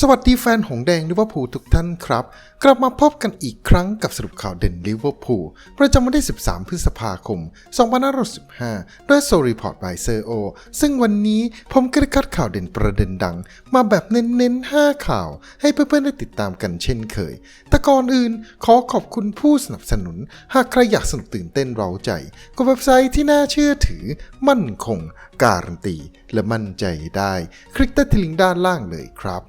สวัสดีแฟนหงแดงลิเวอร์พูลทุกท่านครับ กลับมาพบกันอีกครั้งกับสรุปข่าวเด่นลิเวอร์พูลประจำวันที่ 13 พฤษภาคม 2515ด้วยโซรีพอร์ตบายเซอร์โอซึ่งวันนี้ผมก็ได้คัดข่าวเด่นประเด็นดัง มาแบบเน้นๆ 5 ข่าว ให้เพื่อนๆ ได้ติดตามกันเช่นเคย แต่ก่อนอื่นขอขอบคุณผู้สนับสนุน หากใครอยากสนุกตื่นเต้นเราใจก็เว็บไซต์ที่น่าเชื่อถือ มั่นคง การันตี และมั่นใจได้ คลิกใต้ที่ลิงก์ด้านล่างเลยครับ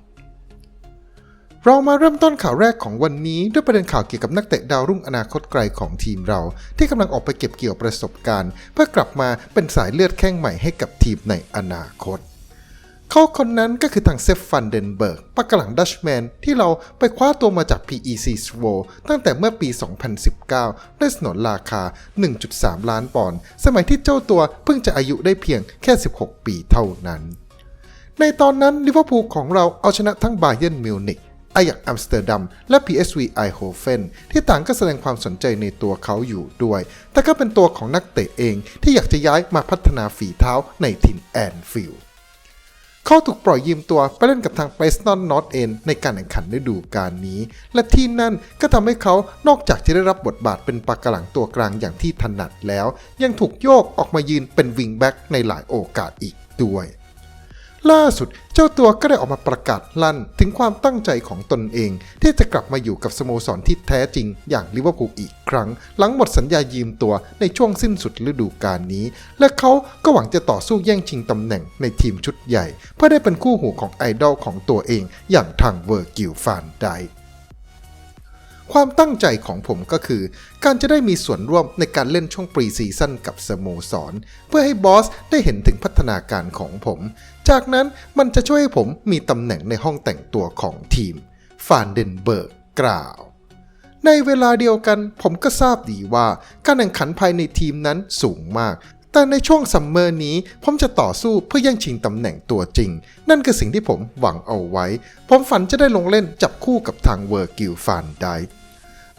เรามาเริ่มต้นข่าวแรกของวันนี้ด้วยประเด็นข่าวเกี่ยวกับนักเตะดาวรุ่งอนาคตไกลของทีมเรา ที่กำลังออกไปเก็บเกี่ยวประสบการณ์ เพื่อกลับมาเป็นสายเลือดแข้งใหม่ให้กับทีมในอนาคต เขาคนนั้นก็คือทางเซฟฟันเดนเบิร์กปากหลังดัชแมนที่เราไปคว้าตัวมาจาก PEC s w o ตั้งแต่เมื่อปี 2019ด้วยสนนราคา 1.3 ล้านปอนด์สมัยที่เจ้าตัวเพิ่งจะอายุได้เพียงแค่ 16 ปีเท่านั้นในตอนนั้นลิเวอร์พูลของเราเอาชนะทั้งบาเย r n นมิวนิก อายักอัมสเตอร์ดัมและ PSV ไอโฮเฟนที่ต่างก็แสดงความสนใจในตัวเขาอยู่ด้วย แต่ก็เป็นตัวของนักเตะเองที่อยากจะย้ายมาพัฒนาฝีเท้าในถิ่นแอนฟิลด์เขาถูกปล่อยยืมตัวไปเล่นกับทางเ e สนอนนอตเอนในการแข่งขันฤดูกาลนี้ และที่นั่นก็ทำให้เขานอกจากจะได้รับบทบาทเป็นปากกหลังตัวกลางอย่างที่ถนัดแล้ว ยังถูกโยกออกมายืนเป็นวิงแบ็กในหลายโอกาสอีกด้วย ล่าสุด เจ้าตัวก็ได้ออกมาประกาศลั่น ถึงความตั้งใจของตนเอง ที่จะกลับมาอยู่กับสโมสรที่แท้จริง อย่างลิเวอร์พูลอีกครั้ง หลังหมดสัญญายืมตัวในช่วงสิ้นสุดฤดูกาลนี้ และเขาก็หวังจะต่อสู้แย่งชิงตำแหน่งในทีมชุดใหญ่ เพื่อได้เป็นคู่หูของไอดอลของตัวเองอย่างทางเวอร์กิลฟานได ความตั้งใจของผมก็คือ การจะได้มีส่วนร่วมในการเล่นช่วงปรีซีซั่นกับสโมสร เพื่อให้บอสได้เห็นถึงพัฒนาการของผม จากนั้นมันจะช่วยให้ผมมีตำแหน่งในห้องแต่งตัวของทีม ฟานเดนเบิร์กกล่าว ในเวลาเดียวกันผมก็ทราบดีว่าการแข่งขันภายในทีมนั้นสูงมากแต่ในช่วงซัมเมอร์นี้ผมจะต่อสู้เพื่อแย่งชิงตำแหน่งตัวจริง นั่นคือสิ่งที่ผมหวังเอาไว้ ผมฝันจะได้ลงเล่นจับคู่กับทางเวอร์กิลฟานได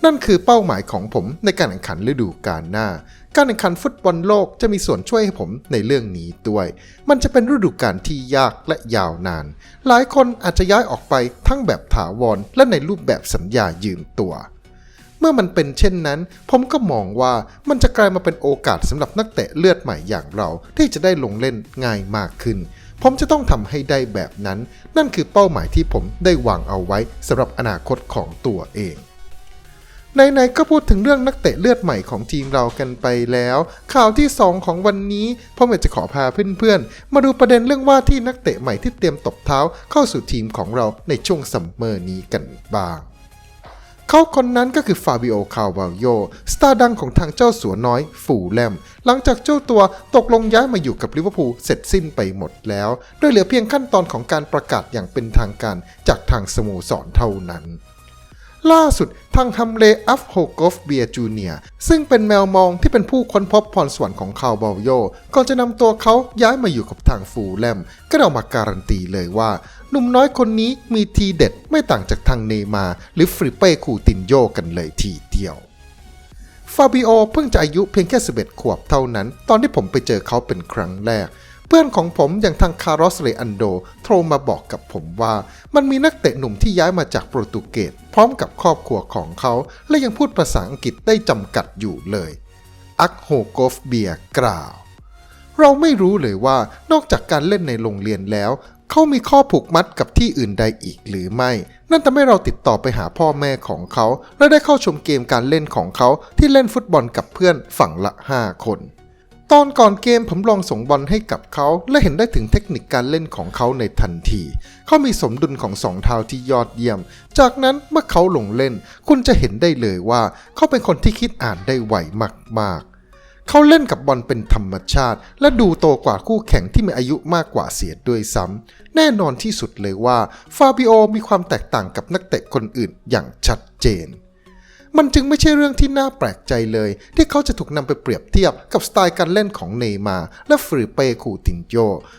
นั่นคือเป้าหมายของผมในการแข่งขันฤดูกาลหน้า การแข่งขันฟุตบอลโลกจะมีส่วนช่วยให้ผมในเรื่องนี้ด้วย มันจะเป็นฤดูกาลที่ยากและยาวนาน หลายคนอาจจะย้ายออกไปทั้งแบบถาวรและในรูปแบบสัญญายืมตัว เมื่อมันเป็นเช่นนั้น ผมก็มองว่ามันจะกลายมาเป็นโอกาสสำหรับนักเตะเลือดใหม่อย่างเราที่จะได้ลงเล่นง่ายมากขึ้น ผมจะต้องทำให้ได้แบบนั้น นั่นคือเป้าหมายที่ผมได้วางเอาไว้สำหรับอนาคตของตัวเอง ไหนๆก็พูดถึงเรื่องนักเตะเลือดใหม่ของทีมเรากันไปแล้ว ข่าวที่ 2 ของวันนี้ผมอยากจะขอพาเพื่อนๆ มาดูประเด็นเรื่องว่าที่นักเตะใหม่ที่เตรียมตบเท้าเข้าสู่ทีมของเราในช่วงซัมเมอร์นี้กันบ้างเขาคนนั้นก็คือฟาบิโอ คาวาโย สตาร์ดังของทางเจ้าสัวน้อยฟูแลม หลังจากเจ้าตัวตกลงย้ายมาอยู่กับลิเวอร์พูลเสร็จสิ้นไปหมดแล้ว โดยเหลือเพียงขั้นตอนของการประกาศอย่างเป็นทางการจากทางสโมสรเท่านั้น ล่าสุดทางฮัมเลอัฟโฮกอฟเบียจูเนียซึ่งเป็นแมวมองที่เป็นผู้ค้นพบพรสวรรค์ของคาวบาโยก่อนจะนำตัวเขาย้ายมาอยู่กับทางฟูแลม ก็ได้ออกมาการันตีเลยว่า หนุ่มน้อยคนนี้มีทีเด็ดไม่ต่างจากทางเนมา หรือฟริเป้คูตินโยกันเลยทีเดียวฟาบิโอเพิ่งจะอายุเพียงแค่ 11 ขวบเท่านั้น ตอนที่ผมไปเจอเขาเป็นครั้งแรก เพื่อนของผมอย่างทางคาร์ลอสเรอันโดโทรมาบอกกับผมว่า มันมีนักเตะหนุ่มที่ย้ายมาจากโปรตุเกสพร้อมกับครอบครัวของเขา และยังพูดภาษาอังกฤษได้จำกัดอยู่เลย อักโฮโกฟเบียกล่าว เราไม่รู้เลยว่านอกจากการเล่นในโรงเรียนแล้ว เขามีข้อผูกมัดกับที่อื่นใดอีกหรือไม่ นั่นทำให้เราติดต่อไปหาพ่อแม่ของเขา และได้เข้าชมเกมการเล่นของเขาที่เล่นฟุตบอลกับเพื่อนฝั่งละ 5 คน ตอนก่อนเกมผมลองส่งบอลให้กับเขา และเห็นได้ถึงเทคนิคการเล่นของเขาในทันที เขามีสมดุลของสองเท้าที่ยอดเยี่ยม จากนั้นเมื่อเขาลงเล่น คุณจะเห็นได้เลยว่า เขาเป็นคนที่คิดอ่านได้ไวมากๆ เขาเล่นกับบอลเป็นธรรมชาติ และดูโตกว่าคู่แข่งที่มีอายุมากกว่าเสียด้วยซ้ำแน่นอนที่สุดเลยว่าฟาบิโอมีความแตกต่างกับนักเตะคนอื่นอย่างชัดเจน มันจึงไม่ใช่เรื่องที่น่าแปลกใจเลย ที่เขาจะถูกนำไปเปรียบเทียบกับสไตล์การเล่นของเนย์มาร์และฟริเป้คูตินโย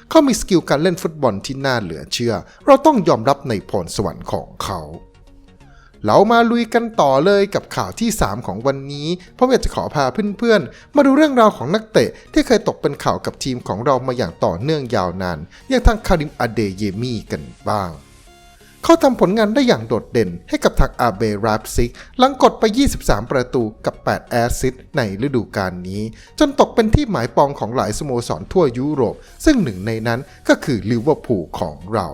เขามีสกิลการเล่นฟุตบอลที่น่าเหลือเชื่อ เราต้องยอมรับในพรสวรรค์ของเขาเรามาลุยกันต่อเลยกับข่าวที่ 3 ของวันนี้เพราะอยากจะขอพาเพื่อนๆ มาดูเรื่องราวของนักเตะ ที่เคยตกเป็นข่าวกับทีมของเรามาอย่างต่อเนื่องยาวนานอย่างทางคาริมอเดเยมีกันบ้าง เขาทำผลงานได้อย่างโดดเด่นให้กับทางอาเบราบซิก หลังกดไป 23 ประตูกับ 8 แอสซิสต์ในฤดูกาลนี้ จนตกเป็นที่หมายปองของหลายสโมสรทั่วยุโรป ซึ่งหนึ่งในนั้นก็คือลิเวอร์พูลของเรา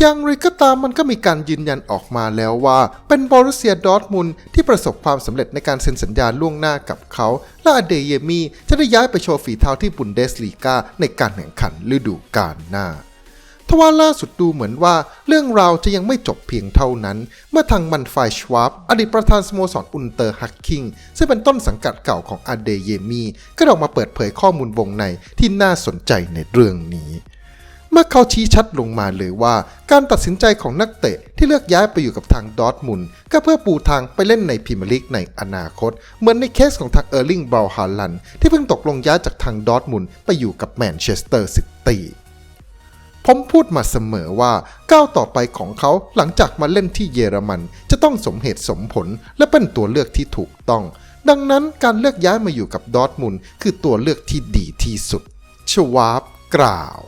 อย่างไรก็ตามมันก็มีการยืนยันออกมาแล้วว่า เป็นบอรุสเซียดอร์ทมุนที่ประสบความสำเร็จในการเซ็นสัญญาล่วงหน้ากับเขา และอเดเยมีจะได้ย้ายไปโชว์ฝีเท้าที่บุนเดสลีกาในการแข่งขันฤดูกาลหน้า ทว่าล่าสุดดูเหมือนว่าเรื่องราวจะยังไม่จบเพียงเท่านั้น เมื่อทางมันไฟชวาบอดีตประธานสโมสรอุนเตอร์ฮักคิงซึ่งเป็นต้นสังกัดเก่าของอาเดเยมีก็ออกมาเปิดเผยข้อมูลวงในที่น่าสนใจในเรื่องนี้เมื่อเขาชี้ชัดลงมาเลยว่า การตัดสินใจของนักเตะที่เลือกย้ายไปอยู่กับทางดอทมุนก็เพื่อปูทางไปเล่นในพรีเมียร์ลีกในอนาคต เหมือนในเคสของทางเออร์ลิงบราฮาลัน ที่เพิ่งตกลงย้ายจากทางดอทมุนไปอยู่กับแมนเชสเตอร์ซิตี้ ผมพูดมาเสมอว่าก้าวต่อไปของเขาหลังจากมาเล่นที่เยอรมัน จะต้องสมเหตุสมผลและเป็นตัวเลือกที่ถูกต้อง ดังนั้นการเลือกย้ายมาอยู่กับดอร์ทมุนคือตัวเลือกที่ดีที่สุด ชวาบกล่าว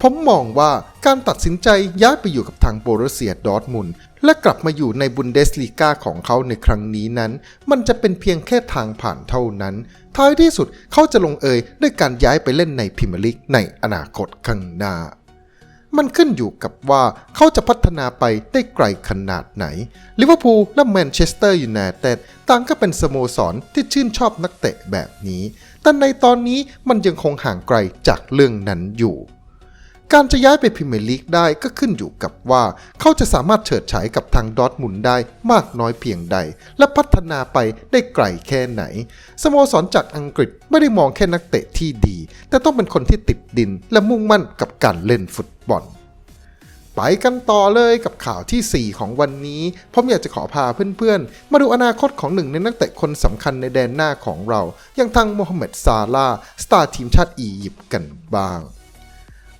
ผมมองว่าการตัดสินใจย้ายไปอยู่กับทางโบรเซียดอร์ทมุนและกลับมาอยู่ในบุนเดสลีกาของเขาในครั้งนี้นั้น มันจะเป็นเพียงแค่ทางผ่านเท่านั้น ท้ายที่สุดเขาจะลงเอยด้วยการย้ายไปเล่นในพรีเมียร์ลีกในอนาคตข้างหน้า มันขึ้นอยู่กับว่าเขาจะพัฒนาไปได้ไกลขนาดไหน ลิเวอร์พูลและแมนเชสเตอร์ยูไนเต็ดต่างก็เป็นสโมสรที่ชื่นชอบนักเตะแบบนี้ แต่ในตอนนี้มันยังคงห่างไกลจากเรื่องนั้นอยู่ การจะย้ายไปพรีเมียร์ลีกได้ก็ขึ้นอยู่กับว่า เขาจะสามารถเฉิดฉายกับทางดอทมุนได้มากน้อยเพียงใด และพัฒนาไปได้ไกลแค่ไหน สโมสรจากอังกฤษไม่ได้มองแค่นักเตะที่ดี แต่ต้องเป็นคนที่ติดดินและมุ่งมั่นกับการเล่นฟุตบอล ไปกันต่อเลยกับข่าวทีสี่4 ของวันนี้ ผมอยากจะขอพาเพื่อนๆ มาดูอนาคตของหนึ่งในนักเตะคนสำคัญในแดนหน้าของเรา อย่างทางโมฮัมเหม็ดซาลาห์สตาร์ทีมชาติอียิปต์กันบ้าง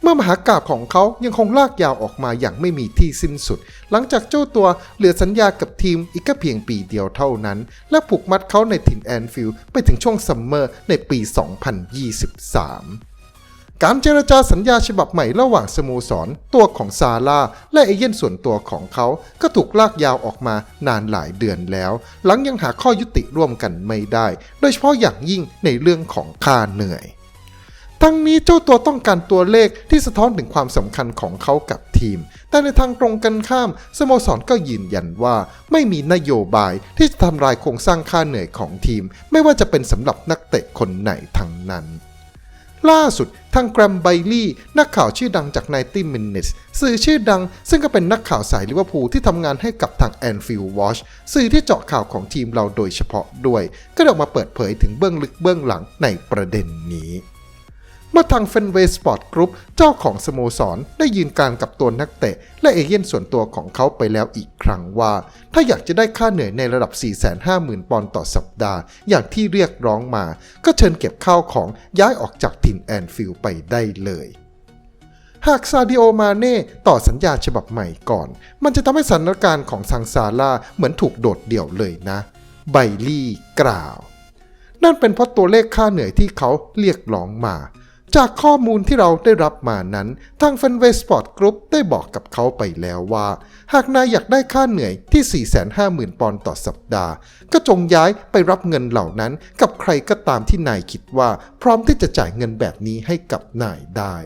เมื่อมหากาบของเขายังคงลากยาวออกมาอย่างไม่มีที่สิ้นสุด หลังจากเจ้าตัวเหลือสัญญากับทีมอีกแค่เพียงปีเดียวเท่านั้น และผูกมัดเขาในถิ่นแอนฟิลด์ไปถึงช่วงซัมเมอร์ในปี 2023การเจรจาสัญญาฉบับใหม่ระหว่างสโมสร ตัวของซาร่าและเอเย่นส่วนตัวของเขา ก็ถูกลากยาวออกมานานหลายเดือนแล้ว หลังยังหาข้อยุติร่วมกันไม่ได้ โดยเฉพาะอย่างยิ่งในเรื่องของค่าเหนื่อย ทั้งนี้เจ้าตัวต้องการตัวเลขที่สะท้อนถึงความสำคัญของเขากับทีม แต่ในทางตรงกันข้าม สโมสรก็ยืนยันว่า ไม่มีนโยบายที่จะทำลายโครงสร้างค่าเหนื่อยของทีม ไม่ว่าจะเป็นสำหรับนักเตะคนไหนทั้งนั้นล่าสุดทางแกรมไบลี่ นักข่าวชื่อดังจาก 90 Minutes สื่อชื่อดัง ซึ่งก็เป็นนักข่าวสายลิเวอร์พูลที่ทำงานให้กับทาง Anfield Watch สื่อที่เจาะข่าวของทีมเราโดยเฉพาะด้วย ก็ออกมาเปิดเผยถึงเบื้องลึกเบื้องหลังในประเด็นนี้ เมื่อทางเฟนเวย์สปอร์ตกรุ๊ปเจ้าของสโมสรได้ยืนกางกับตัวนักเตะ และเอเย่นส่วนตัวของเขาไปแล้วอีกครั้งว่า ถ้าอยากจะได้ค่าเหนื่อยในระดับ 450,000 ปอนด์ต่อสัปดาห์ อย่างที่เรียกร้องมา ก็เชิญเก็บข้าวของย้ายออกจากถิ่นแอนฟิลด์ไปได้เลยหากซาดิโอมาเน่ต่อสัญญาฉบับใหม่ก่อน มันจะทำให้สถานการณ์ของซังซาร่าเหมือนถูกโดดเดี่ยวเลยนะ ไบลี่กล่าว นั่นเป็นเพราะตัวเลขค่าเหนื่อยที่เขาเรียกร้องมา จากข้อมูลที่เราได้รับมานั้น ทาง f ฟนเวสปอร์ตกรุ๊ปได้บอกกับเขาไปแล้วว่า หากนายอยากได้ค่าเหนื่อยที่ 450,000 ปอนด์ต่อสัปดาห์ ก็จงย้ายไปรับเงินเหล่านั้นกับใครก็ตามที่นายคิดว่า พร้อมที่จะจ่ายเงินแบบนี้ให้กับนายได้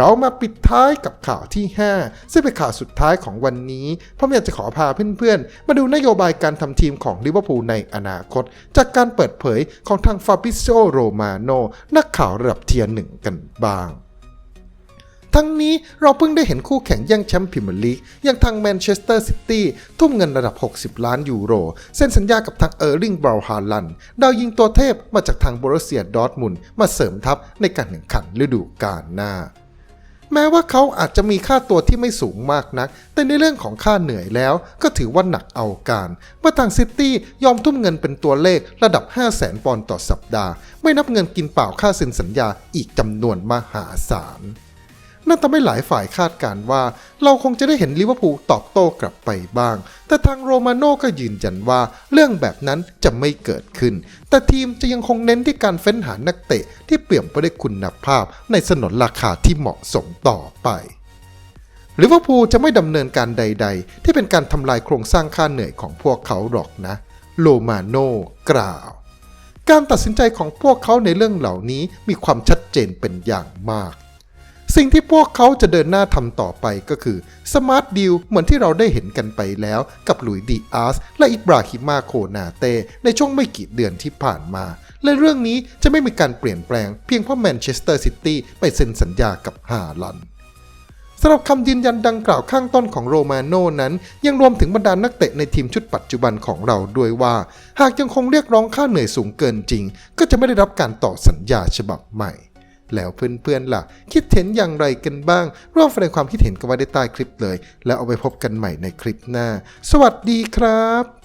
เรามาปิดท้ายกับข่าวที่ 5 ซึ่งเป็นข่าวสุดท้ายของวันนี้ผมอยากจะขอพาเพื่อนๆ มาดูนโยบายการทำทีมของลิเวอร์พูลในอนาคต จากการเปิดเผยของทางฟาบิโซโรมาโนนักข่าวระดับเทียร์หนึ่งกันบ้างทั้งนี้เราเพิ่งได้เห็นคู่แข่งแย่งแชมป์พรีเมียร์ลีกอย่างทางแมนเชสเตอร์ซิตี้ทุ่มเงินระดับ 60 ล้านยูโร เซ็นสัญญากับทางเออร์ลิงบราวฮาลันดาวยิงตัวเทพมาจากทางโบรเซียดอร์ทมุนมาเสริมทัพในการแข่งขันฤดูกาลหน้า แม้ว่าเขาอาจจะมีค่าตัวที่ไม่สูงมากนัก แต่ในเรื่องของค่าเหนื่อยแล้ว ก็ถือว่าหนักเอาการเมื่อทางซิตี้ยอมทุ่มเงินเป็นตัวเลขระดับ 5 0 0แสนปอนด์ต่อสัปดาห์ ไม่นับเงินกินเปล่าค่าสินสัญญาอีกจำนวนมหาศาล นั่นทำให้หลายฝ่ายคาดการว่า เราคงจะได้เห็นลิเวอร์พูลตอบโต้กลับไปบ้าง แต่ทางโรมาโน่ก็ยืนยันว่าเรื่องแบบนั้นจะไม่เกิดขึ้น แต่ทีมจะยังคงเน้นที่การเฟ้นหานักเตะที่เปี่ยมไปด้วยคุณภาพ ในสนนราคาที่เหมาะสมต่อไปลิเวอร์พูลจะไม่ดำเนินการใด ๆ ที่เป็นการทำลายโครงสร้างค่าเหนื่อยของพวกเขาหรอกนะ โลมาโน่กล่าว การตัดสินใจของพวกเขาในเรื่องเหล่านี้มีความชัดเจนเป็นอย่างมาก สิ่งที่พวกเขาจะเดินหน้าทำต่อไปก็คือสมาร์ทดีลเหมือนที่เราได้เห็นกันไปแล้วกับหลุยดีอาร์สและอิบราฮิมาโคนาเตในช่วงไม่กี่เดือนที่ผ่านมา และเรื่องนี้จะไม่มีการเปลี่ยนแปลงเพียงเพราะแมนเชสเตอร์ซิตี้ไปเซ็นสัญญากับฮาลันสำหรับคำยืนยันดังกล่าวข้างต้นของโรมาโน่นั้น ยังรวมถึงบรรดานักเตะในทีมชุดปัจจุบันของเราด้วยว่า หากยังคงเรียกร้องค่าเหนื่อยสูงเกินจริง ก็จะไม่ได้รับการต่อสัญญาฉบับใหม่ แล้วเพื่อนๆล่ะ คิดเห็นอย่างไรกันบ้าง ร่วมแสดงความคิดเห็นกันไว้ได้ใต้คลิปเลย แล้วเอาไปพบกันใหม่ในคลิปหน้า สวัสดีครับ